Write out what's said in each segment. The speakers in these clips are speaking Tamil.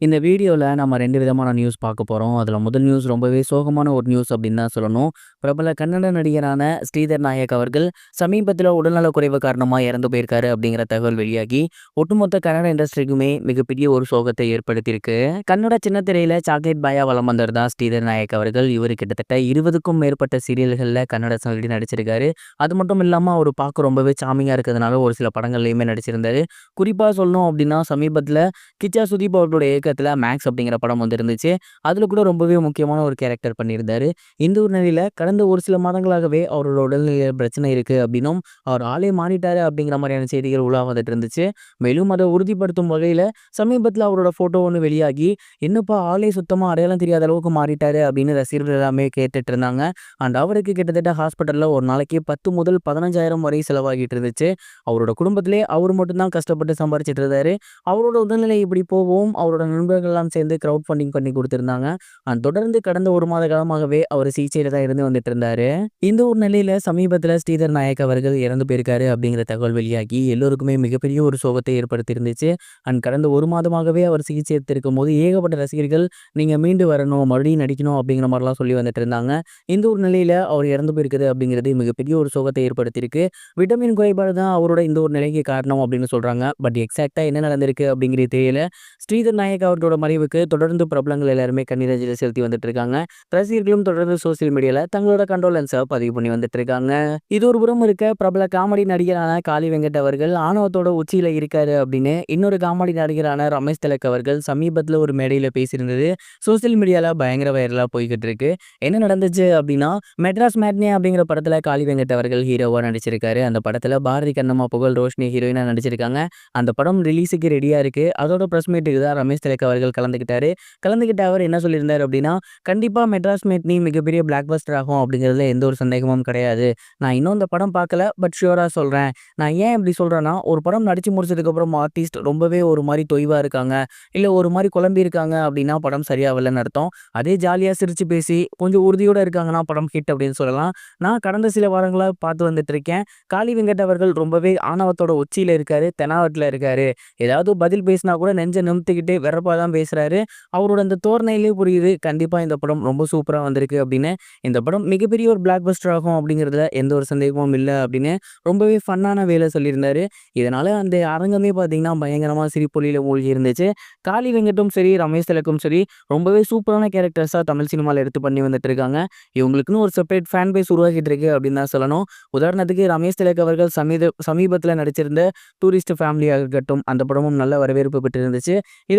இந்த வீடியோவில் நம்ம ரெண்டு விதமான நியூஸ் பார்க்க போகிறோம் அதில் முதல் நியூஸ் ரொம்பவே சோகமான ஒரு நியூஸ் அப்படின்னு தான் சொல்லணும். பிரபல கன்னட நடிகரான ஸ்ரீதர் நாயக் அவர்கள் சமீபத்தில உடல்நலக்குறைவு காரணமாக இறந்து போயிருக்காரு அப்படிங்கிற தகவல் வெளியாகி, ஒட்டுமொத்த கன்னட இண்டஸ்ட்ரிக்குமே மிகப்பெரிய ஒரு சோகத்தை ஏற்படுத்தியிருக்கு. கன்னட சின்ன திரையில் சாக்லேட் பாயா வலம் வந்தவர் தான் ஸ்ரீதர் நாயக் அவர்கள். இவர் கிட்டத்தட்ட 20க்கும் மேற்பட்ட சீரியல்களில் கன்னட சொல்லி நடிச்சிருக்காரு. அது மட்டும் இல்லாமல் அவர் பார்க்க ரொம்பவே சாமியாக இருக்கிறதுனால ஒரு சில படங்கள்லையுமே நடிச்சிருந்தாரு. குறிப்பாக சொல்லணும் அப்படின்னா சமீபத்தில் கிச்சா சுதீப் அவர்களுடைய இயக்கத்தில மேக்ஸ் அப்படிங்கிற படம் வந்துருந்துச்சு அதில் கூட ரொம்பவே முக்கியமான ஒரு கேரக்டர் பண்ணியிருந்தார் இந்த ஒரு நிலையில் கடந்த ஒரு சில மாதங்களாகவே அவரோட உடல்நிலை பிரச்சனை இருக்குது அப்படின்னும், அவர் ஆளே மாறிட்டாரு அப்படிங்கிற மாதிரியான செய்திகள் உலா வந்துட்டு இருந்துச்சு. மேலும் அதை உறுதிப்படுத்தும் வகையில் சமீபத்தில் அவரோட ஃபோட்டோ ஒன்று வெளியாகி, "என்னப்பா ஆளே சுத்தமாக அடையாளம் தெரியாத அளவுக்கு மாறிட்டாரு" அப்படின்னு ரசிகர்கள் எல்லாமே கேட்டுட்டு இருந்தாங்க. அண்ட் அவருக்கு கிட்டத்தட்ட ஹாஸ்பிட்டலில் ஒரு நாளைக்கு 10 முதல் 15,000 வரை செலவாகிட்டு இருந்துச்சு. அவரோட குடும்பத்திலே அவர் மட்டும் தான் கஷ்டப்பட்டு சம்பாரிச்சிட்டு இருந்தாரு. அவரோட உடல்நிலை இப்படி போகவும், அவரோட நண்பர்கள்லாம் சேர்ந்து கிரவுட் ஃபண்டிங் பண்ணி கொடுத்துருந்தாங்க அண்ட் தொடர்ந்து கடந்த ஒரு மாத காலமாகவே அவர் சிகிச்சையில தான் இருந்து வந்துட்டு இருந்தாரு. இந்த ஒரு நிலையில சமீபத்தில ஸ்ரீதர் நாயக் அவர்கள் இறந்து போயிருக்காரு அப்படிங்கிற தகவல் வெளியாகி, எல்லோருக்குமே மிகப்பெரிய ஒரு சோகத்தை ஏற்படுத்தி இருந்துச்சு. அண்ட் கடந்த ஒரு மாதமாகவே அவர் சிகிச்சை எடுத்திருக்கும்போது ஏகப்பட்ட ரசிகர்கள், "நீங்க மீண்டு வரணும், மறுபடியும் நடிக்கணும்" அப்படிங்கிற மாதிரிலாம் சொல்லி வந்துட்டு இருந்தாங்க. இந்த ஒரு நிலையில அவர் இறந்து போயிருக்குது அப்படிங்கிறது மிகப்பெரிய ஒரு சோகத்தை ஏற்படுத்தியிருக்கு. விட்டமின் குறைபாடு தான் அவரோட இந்த ஒரு நிலைக்கு காரணம் அப்படின்னு சொல்றாங்க. பட் எக்ஸாக்டாக என்ன நடந்திருக்கு அப்படிங்கிறது தெரியல. ஸ்ரீதர் நாயக் அவர்களோட மறைவுக்கு தொடர்ந்து பிரபலங்கள் எல்லாருமே கண்ணீரஞ்சலி செலுத்தி வந்துட்டு இருக்காங்க. ரசிகர்களும் தொடர்ந்து சோசியல் மீடியால தங்களோட கண்டோலன்ஸை பதிவு பண்ணி வந்துட்டு இருக்காங்க. இது ஒரு புறம் இருக்க, பிரபல காமெடி நடிகரான காளி வெங்கட் அவர்கள் ஆணவத்தோட உச்சியில இருக்காரு அப்படின்னு இன்னொரு காமெடி நடிகரான ரமேஷ் திலக் அவர்கள் சமீபத்தில ஒரு மேடையில பேசியிருந்தது சோசியல் மீடியால பயங்கர வைரலா போய்கிட்டு இருக்கு. என்ன நடந்துச்சு அப்படின்னா, மெட்ராஸ் மேட்னே அப்படிங்கிற படத்துல காளி வெங்கட் அவர்கள் ஹீரோவா நடிச்சிருக்காரு. அந்த படத்துல பாரதி கண்ணம்மா, புகழ், ரோஷினி ஹீரோயினா நடிச்சிருக்காங்க. அந்த படம் ரிலீஸுக்கு ரெடியா இருக்கு. அதோட ப்ரெஸ் மீட்டுக்கு தான் ரமேஷ் திலக் அவர்கள் கலந்துக்கிட்டாரு. கலந்துக்கிட்ட அவர் என்ன சொல்லியிருந்தார் அப்படின்னா, "கண்டிப்பா மெட்ராஸ் மேட்னி மிகப்பெரிய பிளாக் பஸ்டர் ஆகும் அப்படிங்கிறதுல எந்த ஒரு சந்தேகமும் கிடையாது. நான் இன்னும் இந்த படம் பார்க்கல. பட் ஷூரா சொல்றேன். நான் ஏன் இப்படி சொல்றேன்னா, ஒரு படம் நடிச்சு முடிச்சதுக்கப்புறம் ஆர்டிஸ்ட் ரொம்பவே ஒரு மாதிரி தொய்வா இருக்காங்க, இல்ல ஒரு மாதிரி குழம்பி இருக்காங்க அப்படின்னா படம் சரியாகலன்னு அர்த்தம். அதே ஜாலியா சிரிச்சு பேசி கொஞ்சம் உறுதியோட இருக்காங்கன்னா படம் ஹிட் அப்படின்னு சொல்லலாம். நான் கடந்த சில வாரங்களா பார்த்து வந்துட்டு இருக்கேன். காளி வெங்கட் அவர்கள் ரொம்பவே ஆணவத்தோட உச்சியில இருக்காரு. தெனாவட்டில் இருக்காரு. ஏதாவது பதில் பேசினா கூட நெஞ்ச நிமித்துக்கிட்டே வெறப்பா தான் பேசுறாரு. அவரோட அந்த தோரணையிலே புரியுது. கண்டிப்பாக இந்த படம் ரொம்ப சூப்பராக வந்திருக்கு அப்படின்னு. இந்த படம் மிகப்பெரிய ஒரு பிளாக் பஸ்டர் ஆகும் அப்படிங்கிறதுல எந்த ஒரு சந்தேகமும் இல்லை அப்படின்னு ரொம்பவே ஃபன்னான வேலை சொல்லியிருந்தாரு. இதனால் அந்த அரங்கமே பார்த்தீங்கன்னா பயங்கரமாக சிரிப்பொலியில மூழ்கி இருந்துச்சு. காளி வெங்கட்டும் சரி, ரமேஷ் திலக்கும் சரி ரொம்பவே சூப்பரான கேரக்டர்ஸாக தமிழ் சினிமாவில் எடுத்து பண்ணி வந்துட்டு இருக்காங்க. இவங்களுக்குன்னு ஒரு செப்பரேட் ஃபேன் பேஸ் உருவாக்கிட்டு இருக்கு அப்படின்னு தான் சொல்லணும். உதாரணத்துக்கு ரமேஷ் திலக் அவர்கள் சமீத சமீபத்தில் நடிச்சிருந்த டூரிஸ்ட் ஃபேமிலியாக இருக்கட்டும், அந்த படமும் நல்ல வரவேற்பு பெற்று இருந்துச்சு.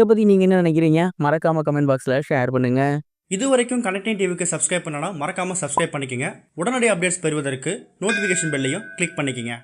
பற்றி நீங்க என்ன நினைக்கிறீங்க? மறக்காம கமெண்ட் பாக்ஸ்ல ஷேர் பண்ணுங்க. இதுவரைக்கும் கனெக்டிங் டிவிக்கு சப்ஸ்கிரைப் பண்ணனா மறக்காம சப்ஸ்கிரைப் பண்ணிக்கங்க. உடனடி அப்டேட்ஸ் பெறுவதற்கு நோட்டிஃபிகேஷன் பெல்லையும் கிளிக் பண்ணிக்கங்க.